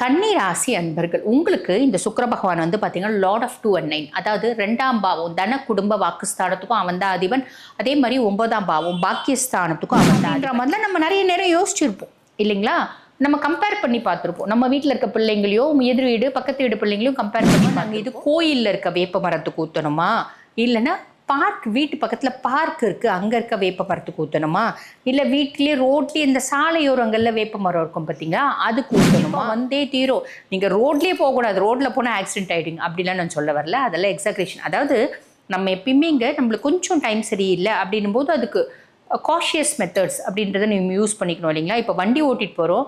கன்னி ராசி அன்பர்கள் உங்களுக்கு இந்த சுக்கிர பகவான் வந்து பார்த்தீங்கன்னா lord of two and nine அதாவது ரெண்டாம் பாவம் தன குடும்ப வாக்குஸ்தானத்துக்கும் அவன் தான் அதிபன். அதே மாதிரி ஒன்பதாம் பாவம் பாக்கியஸ்தானத்துக்கும் அவன் தான் மாதிரிலாம் நம்ம நிறைய நேரம் யோசிச்சிருப்போம் இல்லைங்களா? நம்ம கம்பேர் பண்ணி பார்த்துருப்போம். நம்ம வீட்டில் இருக்க பிள்ளைங்களையோ எதிர் வீடு பக்கத்து வீடு பிள்ளைங்களையும் கம்பேர் பண்ணி நாங்கள் இது கோயிலில் இருக்க வேப்ப மரத்துக்கு ஊற்றணுமா இல்லைன்னா பார்க் வீட்டு பக்கத்தில் பார்க் இருக்குது அங்கே இருக்க வேப்ப மரத்துக்கு ஊற்றணுமா இல்லை வீட்டிலே ரோட்லேயே இந்த சாலையோரங்களில் வேப்ப மரம் இருக்கும் பார்த்தீங்களா அதுக்கு ஊற்றணுமா வந்தே தீரும். நீங்கள் ரோட்லேயே போகக்கூடாது. ரோட்டில் போனால் ஆக்சிடென்ட் ஆகிடுங்க அப்படிலாம் நான் சொல்ல வரல. அதெல்லாம் எக்ஸாக்ரேஷன் அதாவது நம்ம எப்பயுமே இங்கே நம்மளுக்கு கொஞ்சம் டைம் சரியில்லை அப்படின்னும் போது அதுக்கு காஷியஸ் மெத்தட்ஸ் அப்படின்றத நம்ம யூஸ் பண்ணிக்கணும் இல்லைங்களா? இப்போ வண்டி ஓட்டிட்டு போகிறோம்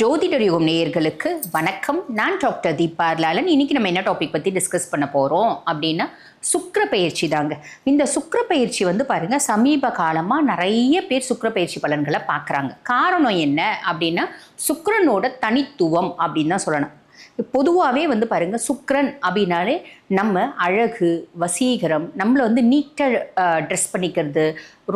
ஜோதிடர் யுகம் நேயர்களுக்கு வணக்கம். நான் டாக்டர் தீபார்லாலன் இன்றைக்கி இன்னைக்கு நம்ம என்ன டாபிக் பற்றி டிஸ்கஸ் பண்ண போகிறோம் அப்படின்னா சுக்கர பயிற்சி தாங்க. இந்த சுக்கர பயிற்சி வந்து பாருங்க சமீப காலமாக நிறைய பேர் சுக்கர பயிற்சி பலன்களை பார்க்குறாங்க. காரணம் என்ன அப்படின்னா சுக்கரனோட தனித்துவம் அப்படின்னு தான் சொல்லணும். பொதுவாகவே வந்து பாருங்கள் சுக்ரன் அப்படின்னாலே நம்ம அழகு வசீகரம் நம்மளை வந்து நீட்டாக ட்ரெஸ் பண்ணிக்கிறது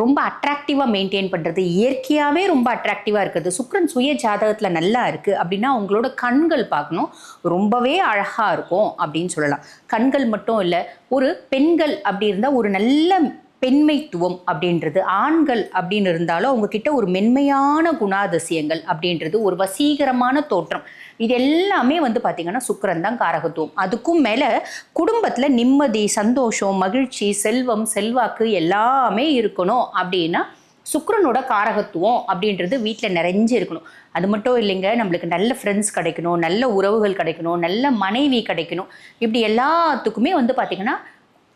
ரொம்ப அட்ராக்டிவாக மெயின்டைன் பண்ணுறது இயற்கையாகவே ரொம்ப அட்ராக்டிவாக இருக்கிறது. சுக்ரன் சுய ஜாதகத்தில் நல்லா இருக்குது அப்படின்னா அவங்களோட கண்கள் பார்க்கணும். ரொம்பவே அழகாக இருக்கும் அப்படின்னு சொல்லலாம். கண்கள் மட்டும் இல்லை ஒரு பெண்கள் அப்படி இருந்தால் ஒரு நல்ல பெண்மைத்துவம் அப்படின்றது ஆண்கள் அப்படின்னு இருந்தாலும் அவங்கக்கிட்ட ஒரு மென்மையான குணாதிசயங்கள் அப்படின்றது ஒரு வசீகரமான தோற்றம். இது எல்லாமே வந்து பார்த்திங்கன்னா சுக்கரன் தான் காரகத்துவம். அதுக்கும் மேலே குடும்பத்தில் நிம்மதி சந்தோஷம் மகிழ்ச்சி செல்வம் செல்வாக்கு எல்லாமே இருக்கணும் அப்படின்னா சுக்கரனோட காரகத்துவம் அப்படின்றது வீட்டில் நிறைஞ்சு இருக்கணும். அது மட்டும் இல்லைங்க நம்மளுக்கு நல்ல ஃப்ரெண்ட்ஸ் கிடைக்கணும் நல்ல உறவுகள் கிடைக்கணும் நல்ல மனைவி கிடைக்கணும். இப்படி எல்லாத்துக்குமே வந்து பார்த்திங்கன்னா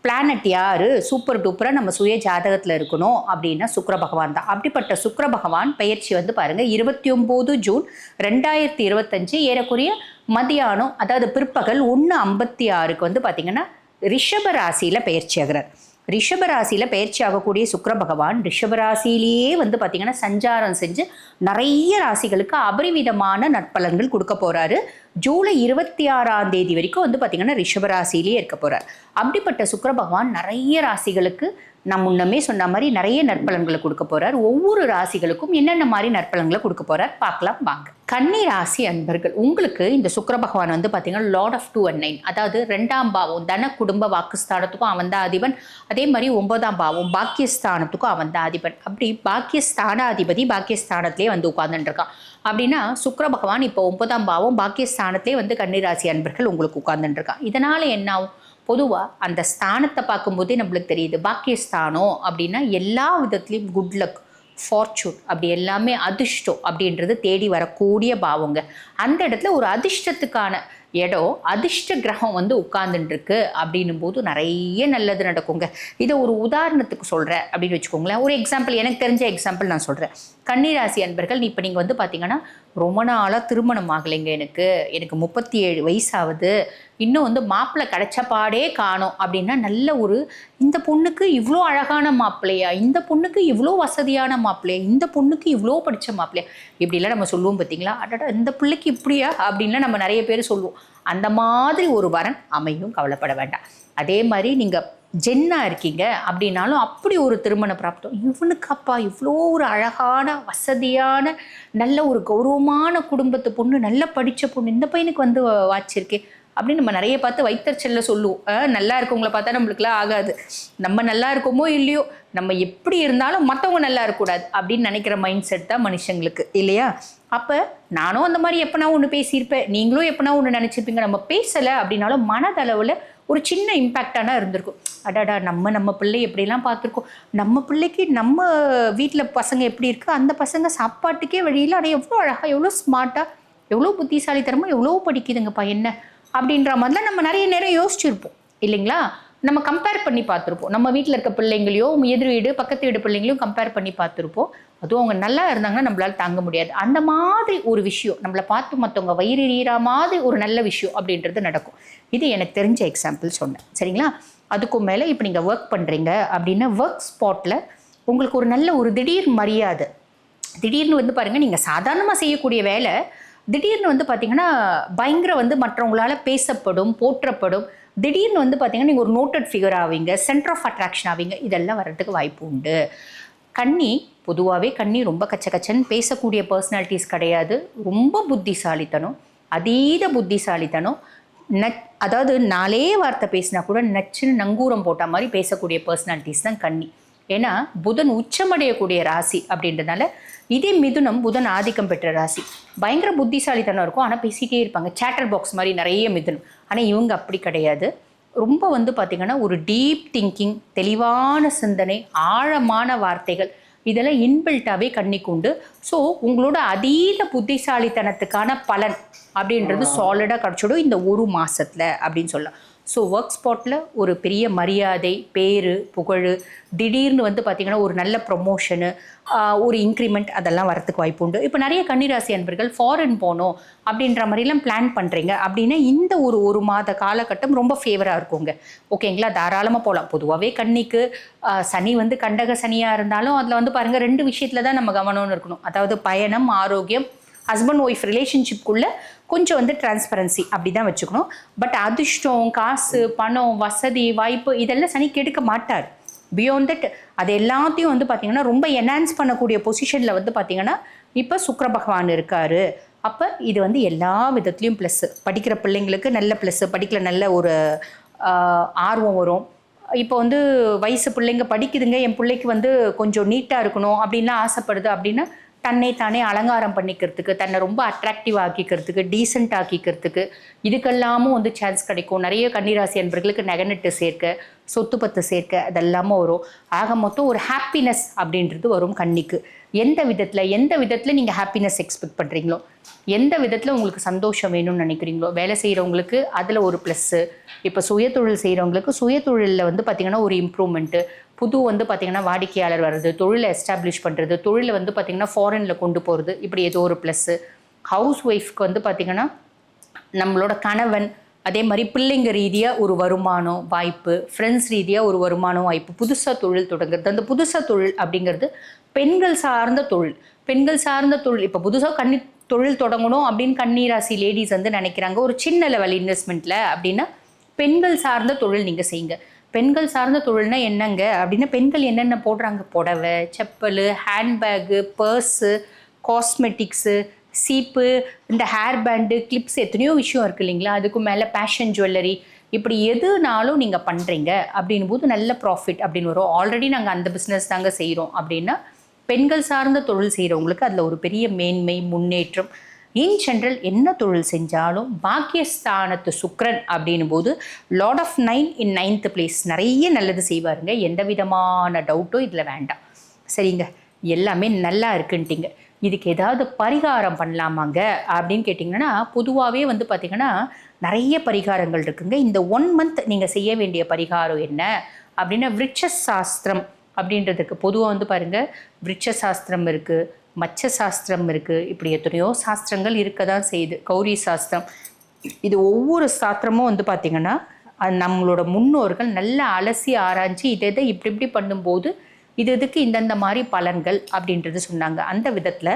பிளானட் யார்? சூப்பர் டூப்பராக நம்ம சுய ஜாதகத்தில் இருக்கணும் அப்படின்னா சுக்கர பகவான் தான். அப்படிப்பட்ட சுக்கர பகவான் பயிற்சி வந்து பாருங்கள் இருபத்தி ஒம்பது ஜூன் ரெண்டாயிரத்தி இருபத்தஞ்சு ஏறக்குறைய மதியானம் அதாவது பிற்பகல் ஒன்று ஐம்பத்தி ஆறுக்கு வந்து பார்த்திங்கன்னா ரிஷப ராசியில் பயிற்சி ஆகிறார். ரிஷபராசியில் பயிற்சி ஆகக்கூடிய சுக்கர பகவான் ரிஷபராசிலேயே வந்து பார்த்திங்கன்னா சஞ்சாரம் செஞ்சு நிறைய ராசிகளுக்கு அபரிவிதமான நற்பலன்கள் கொடுக்க போகிறாரு ஜூலை இருபத்தி ஆறாம் தேதி வரைக்கும் வந்து பார்த்திங்கன்னா ரிஷபராசிலேயே இருக்க போகிறார் அப்படிப்பட்ட சுக்கர பகவான் நிறைய ராசிகளுக்கு நான் முன்னமே சொன்ன மாதிரி நிறைய நற்பலன்களை கொடுக்க போகிறார் ஒவ்வொரு ராசிகளுக்கும் என்னென்ன மாதிரி நற்பலன்களை கொடுக்க போகிறார் பார்க்கலாம் வாங்க. கன்னி ராசி அன்பர்கள் உங்களுக்கு இந்த சுக்கர பகவான் வந்து பார்த்தீங்கன்னா lord of two and nine அதாவது ரெண்டாம் பாவம் தன குடும்ப வாக்குஸ்தானத்துக்கும் அவன் தான் அதிபன். அதே மாதிரி ஒன்பதாம் பாவம் பாக்கியஸ்தானத்துக்கும் அவன் தான் அதிபன். அப்படி பாக்கியஸ்தானாதிபதி பாக்கியஸ்தானத்திலே வந்து உட்கார்ந்துட்டுருக்கான். அப்படின்னா சுக்கர பகவான் இப்போ ஒன்பதாம் பாவம் பாக்கியஸ்தானத்திலே வந்து கன்னிராசி அன்பர்கள் உங்களுக்கு உட்கார்ந்துட்டுருக்கான் இதனால் என்ன ஆகும் பொதுவாக அந்த ஸ்தானத்தை பார்க்கும்போதே நம்மளுக்கு தெரியுது பாக்கியஸ்தானம் அப்படின்னா எல்லா விதத்துலேயும் குட் லக் ஃபார்ச்சூன் அப்படி எல்லாமே அதிர்ஷ்டம் அப்படின்றது தேடி வரக்கூடிய பாவங்க. அந்த இடத்துல ஒரு அதிர்ஷ்டத்துக்கான இடம் அதிர்ஷ்ட கிரகம் வந்து உட்கார்ந்துட்டுருக்கு அப்படின்னும் போது நிறைய நல்லது நடக்குங்க. இதை ஒரு உதாரணத்துக்கு சொல்கிறேன் அப்படின்னு வச்சுக்கோங்களேன். ஒரு எக்ஸாம்பிள் எனக்கு தெரிஞ்ச எக்ஸாம்பிள் நான் சொல்கிறேன் கன்னிராசி அன்பர்கள் இப்போ நீங்கள் வந்து பார்த்தீங்கன்னா ரொம்ப நாளாக திருமணம் ஆகலைங்க எனக்கு. எனக்கு முப்பத்தி ஏழு வயசாகுது இன்னும் வந்து மாப்பிள்ளை கிடைச்ச பாடே காணும் அப்படின்னா நல்ல ஒரு இந்த பொண்ணுக்கு இவ்வளோ அழகான மாப்பிள்ளையா? இந்த பொண்ணுக்கு இவ்வளோ வசதியான மாப்பிள்ளையா? இந்த பொண்ணுக்கு இவ்வளோ படித்த மாப்பிள்ளையா? இப்படிலாம் நம்ம சொல்லுவோம் பார்த்தீங்களா? அடடா இந்த பிள்ளைக்கு இப்படியா? அப்படின்லாம் நம்ம நிறைய பேர் சொல்லுவோம். அந்த மாதிரி ஒரு வரன் அமையும் கவலைப்பட வேண்டாம். அதே மாதிரி நீங்கள் ஜென்னா இருக்கீங்க அப்படின்னாலும் அப்படி ஒரு திருமண பிராப்தம். இவனுக்கு அப்பா இவ்வளோ ஒரு அழகான வசதியான நல்ல ஒரு கௌரவமான குடும்பத்து பொண்ணு நல்லா படித்த பொண்ணு இந்த பையனுக்கு வந்து வாச்சிருக்கே அப்படின்னு நம்ம நிறைய பார்த்து வைத்தறிச்சல்ல சொல்லுவோம். நல்லா இருக்கவங்கள பார்த்தா நம்மளுக்குலாம் ஆகாது. நம்ம நல்லா இருக்கோமோ இல்லையோ நம்ம எப்படி இருந்தாலும் மற்றவங்க நல்லா இருக்கக்கூடாது அப்படின்னு நினைக்கிற மைண்ட் செட் தான் மனுஷங்களுக்கு இல்லையா? அப்போ நானும் அந்த மாதிரி எப்போனா ஒன்று பேசியிருப்பேன். நீங்களும் எப்போனா ஒன்று நினச்சிருப்பீங்க. நம்ம பேசலை அப்படின்னாலும் மனதளவில் ஒரு சின்ன இம்பேக்டானா இருந்திருக்கும். அடாடா நம்ம நம்ம பிள்ளை எப்படிலாம் பார்த்துருக்கோம். நம்ம பிள்ளைக்கு நம்ம வீட்டில் பசங்க எப்படி இருக்குது அந்த பசங்க சாப்பாட்டுக்கே வழியில் ஆனால் எவ்வளோ அழகாக எவ்வளோ ஸ்மார்ட்டாக எவ்வளோ புத்திசாலித்தனமாக எவ்வளோ படிக்குதுங்கப்பா என்ன? அப்படின்ற மாதிரிலாம் நம்ம நிறைய நேரம் யோசிச்சிருப்போம். இல்லைங்களா? நம்ம கம்பேர் பண்ணி பார்த்துருப்போம். நம்ம வீட்டில் இருக்க பிள்ளைங்களையோ எதிர் வீடு பக்கத்து வீடு பிள்ளைங்களையும் கம்பேர் பண்ணி பார்த்துருப்போம். அதுவும் அவங்க நல்லா இருந்தாங்கன்னா நம்மளால் தாங்க முடியாது. அந்த மாதிரி ஒரு விஷயம் நம்மளை பார்த்து மற்றவங்க வயிறு எறிகிற மாதிரி ஒரு நல்ல விஷயம் அப்படின்றது நடக்கும். இது எனக்கு தெரிஞ்ச எக்ஸாம்பிள் சொன்னேன். சரிங்களா? அதுக்கும் மேலே இப்போ நீங்கள் ஒர்க் பண்ணுறீங்க அப்படின்னா ஒர்க் ஸ்பாட்டில் உங்களுக்கு ஒரு நல்ல ஒரு திடீர் மரியாதை. திடீர்னு வந்து பாருங்கள் நீங்கள் சாதாரணமாக செய்யக்கூடிய வேலை திடீர்னு வந்து பார்த்தீங்கன்னா பயங்கர வந்து மற்றவங்களால் பேசப்படும் போற்றப்படும் திடீர்னு வந்து பார்த்தீங்கன்னா நீங்கள் ஒரு நோட்டட் ஃபிகர் ஆவீங்க சென்டர் ஆஃப் அட்ராக்ஷன் ஆவீங்க இதெல்லாம் வர்றதுக்கு வாய்ப்பு உண்டு. கன்னி பொதுவாகவே கன்னி ரொம்ப கச்ச கச்சன்னு பேசக்கூடிய பர்சனாலிட்டிஸ் கிடையாது. ரொம்ப புத்திசாலித்தனம் அதீத புத்திசாலித்தனம் ந அதாவது நாலே வார்த்தை பேசினா கூட நச்சுன்னு நங்கூரம் போட்ட மாதிரி பேசக்கூடிய பர்சனாலிட்டிஸ் தான் கன்னி ஏன்னா புதன் உச்சமடையக்கூடிய ராசி அப்படின்றதுனால இதே மிதுனம் புதன் ஆதிக்கம் பெற்ற ராசி. பயங்கர புத்திசாலித்தனம் இருக்கும். ஆனால் பேசிட்டே இருப்பாங்க. சேட்டர் பாக்ஸ் மாதிரி நிறைய மிதுனம். ஆனால் இவங்க அப்படி கிடையாது. ரொம்ப வந்து பார்த்திங்கன்னா ஒரு டீப் திங்கிங் தெளிவான சிந்தனை ஆழமான வார்த்தைகள் இதெல்லாம் இன்பில்ட்டாகவே கண்ணிக்குண்டு ஸோ உங்களோட அதீத புத்திசாலித்தனத்துக்கான பலன் அப்படின்றது சாலிடாக கிடச்சிடும் இந்த ஒரு மாதத்தில் அப்படின்னு சொல்லலாம். ஸோ ஒர்க் ஸ்பாட்டில் ஒரு பெரிய மரியாதை பேர் புகழ் திடீர்னு வந்து பார்த்திங்கன்னா ஒரு நல்ல ப்ரொமோஷனு ஒரு இன்க்ரிமெண்ட் அதெல்லாம் வரத்துக்கு வாய்ப்பு உண்டு. இப்போ நிறைய கன்னிராசி அன்பர்கள் ஃபாரின் போகணும் அப்படின்ற மாதிரிலாம் பிளான் பண்ணுறீங்க அப்படின்னா இந்த ஒரு ஒரு மாத காலகட்டம் ரொம்ப ஃபேவராக இருக்குங்க. ஓகேங்களா தாராளமாக போகலாம் பொதுவாகவே கன்னிக்கு சனி வந்து கண்டக சனியாக இருந்தாலும் அதில் வந்து பாருங்கள் ரெண்டு விஷயத்தில் தான் நம்ம கவனம்னு இருக்கணும். அதாவது பயணம் ஆரோக்கியம் ஹஸ்பண்ட் ஒய்ஃப் ரிலேஷன்ஷிப்குள்ளே கொஞ்சம் வந்து டிரான்ஸ்பரன்சி அப்படி தான் வச்சுக்கணும். பட் அதிர்ஷ்டம் காசு பணம் வசதி வாய்ப்பு இதெல்லாம் சனி கெடுக்க மாட்டார். பியாண்ட் தட் அது எல்லாத்தையும் வந்து பார்த்திங்கன்னா ரொம்ப என்ஹான்ஸ் பண்ணக்கூடிய பொசிஷனில் வந்து பார்த்திங்கன்னா இப்போ சுக்கர பகவான் இருக்கார். அப்போ இது வந்து எல்லா விதத்துலேயும் ப்ளஸ்ஸு படிக்கிற பிள்ளைங்களுக்கு நல்ல ப்ளஸ்ஸு படிக்கல நல்ல ஒரு ஆர்வம் வரும். இப்போ வந்து வயசு பிள்ளைங்க படிக்குதுங்க என் பிள்ளைக்கு வந்து கொஞ்சம் நீட்டாக இருக்கணும் அப்படின்லாம் ஆசைப்படுது அப்படின்னா தன்னை தானே அலங்காரம் பண்ணிக்கிறதுக்கு தன்னை ரொம்ப அட்ராக்டிவ் ஆக்கிக்கிறதுக்கு டீசென்ட் ஆக்கிக்கிறதுக்கு இதுக்கெல்லாமும் வந்து சான்ஸ் கிடைக்கும். நிறைய கன்னிராசி அன்பர்களுக்கு நெகனெட்டு சேர்க்க சொத்து பத்து சேர்க்க அதெல்லாமும் வரும். ஆக மொத்தம் ஒரு ஹாப்பினஸ் அப்படின்றது வரும் கண்ணிக்கு. எந்த விதத்தில் எந்த விதத்தில் நீங்கள் ஹாப்பினஸ் எக்ஸ்பெக்ட் பண்ணுறீங்களோ எந்த விதத்தில் உங்களுக்கு சந்தோஷம் வேணும்னு நினைக்கிறீங்களோ வேலை செய்கிறவங்களுக்கு அதில் ஒரு ப்ளஸ்ஸு இப்போ சுயதொழில் செய்கிறவங்களுக்கு சுயதொழிலில் வந்து பார்த்திங்கன்னா ஒரு இம்ப்ரூவ்மெண்ட்டு புது வந்து பார்த்திங்கன்னா வாடிக்கையாளர் வர்றது தொழிலை எஸ்டாப்ளிஷ் பண்ணுறது தொழிலை வந்து பார்த்திங்கன்னா ஃபாரினில் கொண்டு போகிறது இப்படி ஏதோ ஒரு ப்ளஸ்ஸு ஹவுஸ் ஒய்ஃப்க்கு வந்து பார்த்திங்கன்னா நம்மளோட கணவன் அதே மாதிரி பிள்ளைங்க ரீதியாக ஒரு வருமானம் வாய்ப்பு ஃப்ரெண்ட்ஸ் ரீதியாக ஒரு வருமானம் வாய்ப்பு புதுசாக தொழில் தொடங்குறது. அந்த புதுசாக தொழில் அப்படிங்கிறது பெண்கள் சார்ந்த தொழில். பெண்கள் சார்ந்த தொழில் இப்போ புதுசாக கண்ணி தொழில் தொடங்கணும் அப்படின்னு கண்ணீராசி லேடிஸ் வந்து நினைக்கிறாங்க. ஒரு சின்ன லெவல் இன்வெஸ்ட்மெண்ட்டில் அப்படின்னா பெண்கள் சார்ந்த தொழில் நீங்கள் செய்யுங்க. பெண்கள் சார்ந்த தொழில்னா என்னங்க? அப்படின்னா பெண்கள் என்னென்ன போடுறாங்க? புடவை செப்பல் ஹேண்ட்பேகு பர்ஸு காஸ்மெட்டிக்ஸு சீப்பு இந்த ஹேர் பேண்டு கிளிப்ஸ் எத்தனையோ விஷயம் இருக்குது இல்லைங்களா? அதுக்கு மேலே பேஷன் ஜுவல்லரி இப்படி எதுனாலும் நீங்கள் பண்ணுறீங்க அப்படின் போது நல்ல ப்ராஃபிட் அப்படின்னு வரும். ஆல்ரெடி நாங்கள் அந்த பிஸ்னஸ் தாங்க செய்கிறோம் அப்படின்னா பெண்கள் சார்ந்த தொழில் செய்கிறவங்களுக்கு அதில் ஒரு பெரிய மேன்மை முன்னேற்றம் இன் ஜென்ரல் என்ன தொழில் செஞ்சாலும் பாக்கியஸ்தானத்து சுக்ரன் அப்படின்னும் போது lord of nine in ninth place நிறைய நல்லது செய்வாருங்க. எந்த விதமான டவுட்டும் இதில் வேண்டாம். சரிங்க? எல்லாமே நல்லா இருக்குன்ட்டிங்க. இதுக்கு ஏதாவது பரிகாரம் பண்ணலாமாங்க? அப்படின்னு கேட்டிங்கன்னா பொதுவாகவே வந்து பார்த்திங்கன்னா நிறைய பரிகாரங்கள் இருக்குங்க. இந்த ஒன் மந்த் நீங்கள் செய்ய வேண்டிய பரிகாரம் என்ன? அப்படின்னா விருட்ச சாஸ்திரம் அப்படின்றதுக்கு பொதுவாக வந்து பாருங்கள் விருட்ச சாஸ்திரம் இருக்குது மச்ச சாஸ்திரம் இருக்குது இப்படி எத்தனையோ சாஸ்திரங்கள் இருக்க தான் செய்யுது. கௌரி சாஸ்திரம். இது ஒவ்வொரு சாஸ்திரமும் வந்து பார்த்திங்கன்னா நம்மளோட முன்னோர்கள் நல்லா அலசி ஆராய்ச்சி இதை இதை இப்படி இப்படி பண்ணும்போது இது இதுக்கு இந்தந்த மாதிரி பலன்கள் அப்படின்றது சொன்னாங்க. அந்த விதத்தில்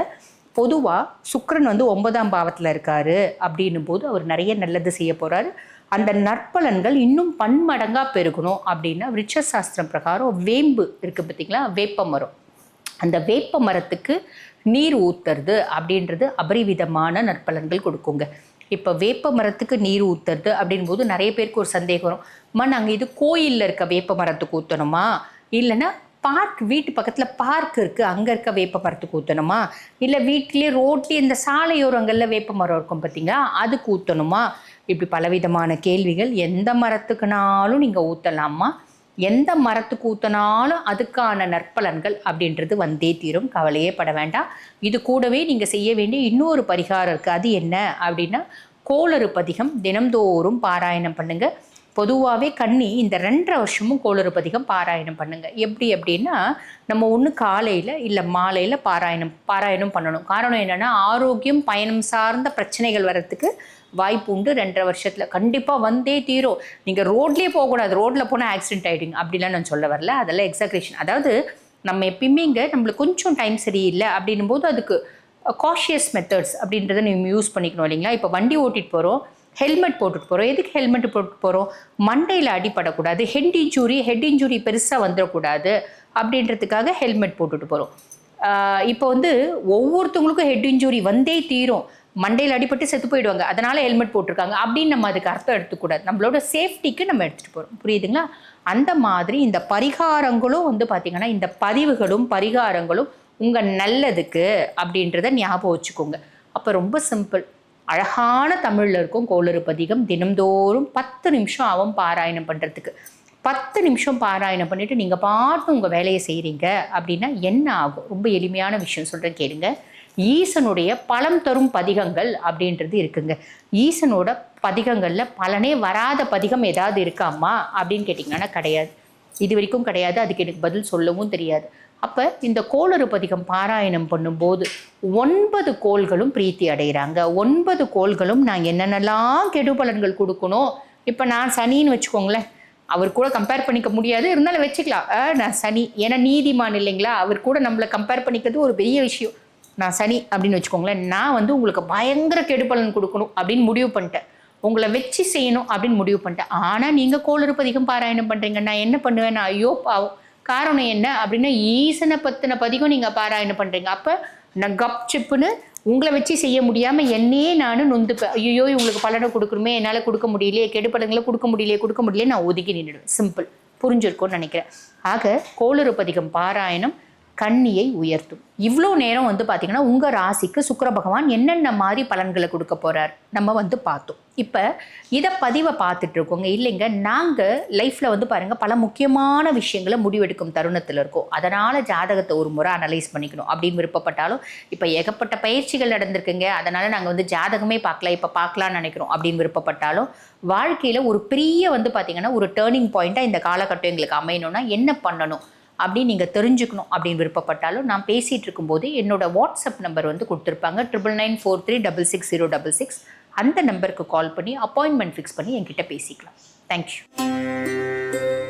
பொதுவாக சுக்கரன் வந்து ஒன்பதாம் பாவத்தில் இருக்காரு அப்படின்னும் போது அவர் நிறைய நல்லது செய்ய போகிறாரு அந்த நற்பலன்கள் இன்னும் பன்மடங்காக பெருகணும் அப்படின்னா விருட்ச சாஸ்திரம் பிரகாரம் வேம்பு இருக்குது பார்த்தீங்களா வேப்பமரம். அந்த வேப்ப மரத்துக்கு நீர் ஊத்துறது அப்படின்றது அபரிவிதமான நற்பலன்கள் கொடுக்குங்க. இப்போ வேப்ப மரத்துக்கு நீர் ஊத்துறது அப்படின்போது நிறைய பேருக்கு ஒரு சந்தேகம் வரும். அம்மா நாங்கள் இது கோயிலில் இருக்க வேப்ப மரத்துக்கு ஊற்றணுமா இல்லைன்னா பார்க் வீட்டு பக்கத்தில் பார்க் இருக்குது அங்கே இருக்க வேப்ப மரத்துக்கு ஊற்றணுமா இல்லை வீட்லேயே ரோட்லேயே இந்த சாலையோரங்களில் வேப்ப மரம் இருக்கும் பார்த்தீங்களா அதுக்கு ஊற்றணுமா இப்படி பலவிதமான கேள்விகள் எந்த மரத்துக்குனாலும் நீங்கள் ஊற்றலாமா எந்த மரத்துக்கு ஊற்றினாலும் அதுக்கான நற்பலன்கள் அப்படின்றது வந்தே தீரும். கவலையே பட வேண்டாம். இது கூடவே நீங்கள் செய்ய வேண்டிய இன்னொரு பரிகாரம் இருக்குது அது என்ன அப்படின்னா கோளறு பதிகம். தினம்தோறும் பாராயணம் பண்ணுங்க. பொதுவாகவே கண்ணி இந்த ரெண்டரை வருஷமும் கோளறு பதிகம் பாராயணம் பண்ணுங்க. எப்படி அப்படின்னா நம்ம ஒன்று காலையில் இல்லை மாலையில் பாராயணம் பாராயணம் பண்ணணும். காரணம் என்னென்னா ஆரோக்கியம் பயணம் சார்ந்த பிரச்சனைகள் வர்றதுக்கு வாய்ப்பு உண்டு ரெண்டரை வருஷத்தில். கண்டிப்பாக வந்தே தீரும். நீங்கள் ரோட்லேயே போகக்கூடாது. ரோட்டில் போனால் ஆக்சிடென்ட் ஆகிடுங்க அப்படிலாம் நான் சொல்ல வரல. அதெல்லாம் எக்ஸாக்ரேஷன் அதாவது நம்ம எப்பயுமே இங்கே நம்மளுக்கு கொஞ்சம் டைம் சரியில்லை அப்படின்னும் போது அதுக்கு காஷியஸ் மெத்தட்ஸ் அப்படின்றத நீங்கள் யூஸ் பண்ணிக்கணும் இல்லைங்களா? இப்போ வண்டி ஓட்டிட்டு போகிறோம் ஹெல்மெட் போட்டுட்டு போகிறோம் எதுக்கு ஹெல்மெட் போட்டுட்டு போகிறோம் மண்டையில் அடிபடக்கூடாது. ஹெட் இன்ஜூரி ஹெட் இன்ஜூரி பெருசாக வந்துடக்கூடாது. அப்படின்றதுக்காக ஹெல்மெட் போட்டுட்டு போகிறோம் இப்போ வந்து ஒவ்வொருத்தவங்களுக்கும் ஹெட் இன்ஜுரி வந்தே தீரும். மண்டையில் அடிபட்டு செத்து போயிடுவாங்க. அதனால ஹெல்மெட் போட்டிருக்காங்க. அப்படின்னு நம்ம அதுக்கு அர்த்தம் எடுத்துக்கூடாது. நம்மளோட சேஃப்டிக்கு நம்ம எடுத்துகிட்டு போகிறோம் புரியுதுங்களா? அந்த மாதிரி இந்த பரிகாரங்களும் வந்து பார்த்திங்கன்னா இந்த பதிவுகளும் பரிகாரங்களும் உங்கள் நல்லதுக்கு அப்படின்றத ஞாபகம் வச்சுக்கோங்க. அப்போ ரொம்ப சிம்பிள் அழகான தமிழில் இருக்கும் கோளறு பதிகம் தினம்தோறும் பத்து நிமிஷம் ஆகும் பாராயணம் பண்ணுறதுக்கு பத்து நிமிஷம் பாராயணம் பண்ணிவிட்டு நீங்கள் பாட்டு உங்கள் வேலையை செய்கிறீங்க அப்படின்னா என்ன ஆகும்? ரொம்ப எளிமையான விஷயம் சொல்கிறேன் கேளுங்க. ஈசனுடைய பலம் தரும் பதிகங்கள் அப்படின்றது இருக்குங்க. ஈசனோட பதிகங்களில் பலனே வராத பதிகம் ஏதாவது இருக்காமா அப்படின்னு கேட்டிங்கன்னா கிடையாது. இது வரைக்கும் கிடையாது. அதுக்கு எனக்கு பதில் சொல்லவும் தெரியாது. அப்போ இந்த கோளறு பதிகம் பாராயணம் பண்ணும்போது ஒன்பது கோள்களும் பிரீத்தி அடைகிறாங்க. ஒன்பது கோள்களும் நான் என்னென்னலாம் கெடு பலன்கள் கொடுக்கணும்? இப்போ நான் சனின்னு வச்சுக்கோங்களேன். அவர் கூட கம்பேர் பண்ணிக்க முடியாது. இருந்தாலும் வச்சுக்கலாம். ஆ, நான் சனி. ஏன்னா நீதிமான் இல்லைங்களா? அவர் கூட நம்மளை கம்பேர் பண்ணிக்கிறது ஒரு பெரிய விஷயம். நான் சனி அப்படின்னு வச்சுக்கோங்களேன். நான் வந்து உங்களுக்கு பயங்கர கெடுபலன் கொடுக்கணும் அப்படின்னு முடிவு பண்ணிட்டேன். உங்களை வச்சு செய்யணும் அப்படின்னு முடிவு பண்ணிட்டேன். ஆனால் நீங்கள் கோளறுப்பதிகம் பாராயணம் பண்ணுறீங்க நான் என்ன பண்ணுவேன்? நான் ஐயோ பாவம். காரணம் என்ன அப்படின்னா ஈசனை பற்றின பதிகம் நீங்கள் பாராயணம் பண்ணுறீங்க அப்போ நான் கப் சிப்புன்னு உங்களை வச்சு செய்ய முடியாமல் என்னையே நானும் நொந்துப்பேன் ஐயோ இவங்களுக்கு பலனை கொடுக்கணுமே என்னால் கொடுக்க முடியலையே கெடுபலங்களை கொடுக்க முடியலையே கொடுக்க முடியலையே நான் ஒதுக்கி நின்றுடுவேன் சிம்பிள் புரிஞ்சிருக்கும்னு நினைக்கிறேன். ஆக கோளறுப்பதிகம் பாராயணம் கண்ணியை உயர்த்தும். இவ்வளோ நேரம் வந்து பார்த்தீங்கன்னா உங்கள் ராசிக்கு சுக்கர பகவான் என்னென்ன மாதிரி பலன்களை கொடுக்க போகிறார் நம்ம வந்து பார்த்தோம். இப்போ இதை பதிவை பார்த்துட்டு இருக்கோங்க. இல்லைங்க நாங்கள் லைஃப்பில் வந்து பாருங்கள் பல முக்கியமான விஷயங்களை முடிவெடுக்கும் தருணத்தில் இருக்கோம். அதனால் ஜாதகத்தை ஒரு முறை அனலைஸ் பண்ணிக்கணும். அப்படின்னு விருப்பப்பட்டாலும் இப்போ ஏகப்பட்ட பயிற்சிகள் நடந்திருக்குங்க. அதனால் நாங்கள் வந்து ஜாதகமே பார்க்கல இப்போ பார்க்கலான்னு நினைக்கிறோம் அப்படின்னு விருப்பப்பட்டாலும் வாழ்க்கையில் ஒரு பெரிய வந்து பார்த்திங்கன்னா ஒரு டேர்னிங் பாயிண்ட்டாக இந்த காலகட்டம் எங்களுக்கு அமையணும்னா என்ன பண்ணணும்? அப்படின்னு நீங்கள் தெரிஞ்சுக்கணும் அப்படின்னு விருப்பப்பட்டாலும் நான் பேசிகிட்டு இருக்கும்போது என்னோட வாட்ஸ்அப் நம்பர் வந்து கொடுத்துருப்பாங்க. Triple nine four three double six zero double six அந்த நம்பருக்கு கால் பண்ணி அப்பாயின்மெண்ட் ஃபிக்ஸ் பண்ணி என்கிட்ட பேசிக்கலாம். தேங்க்யூ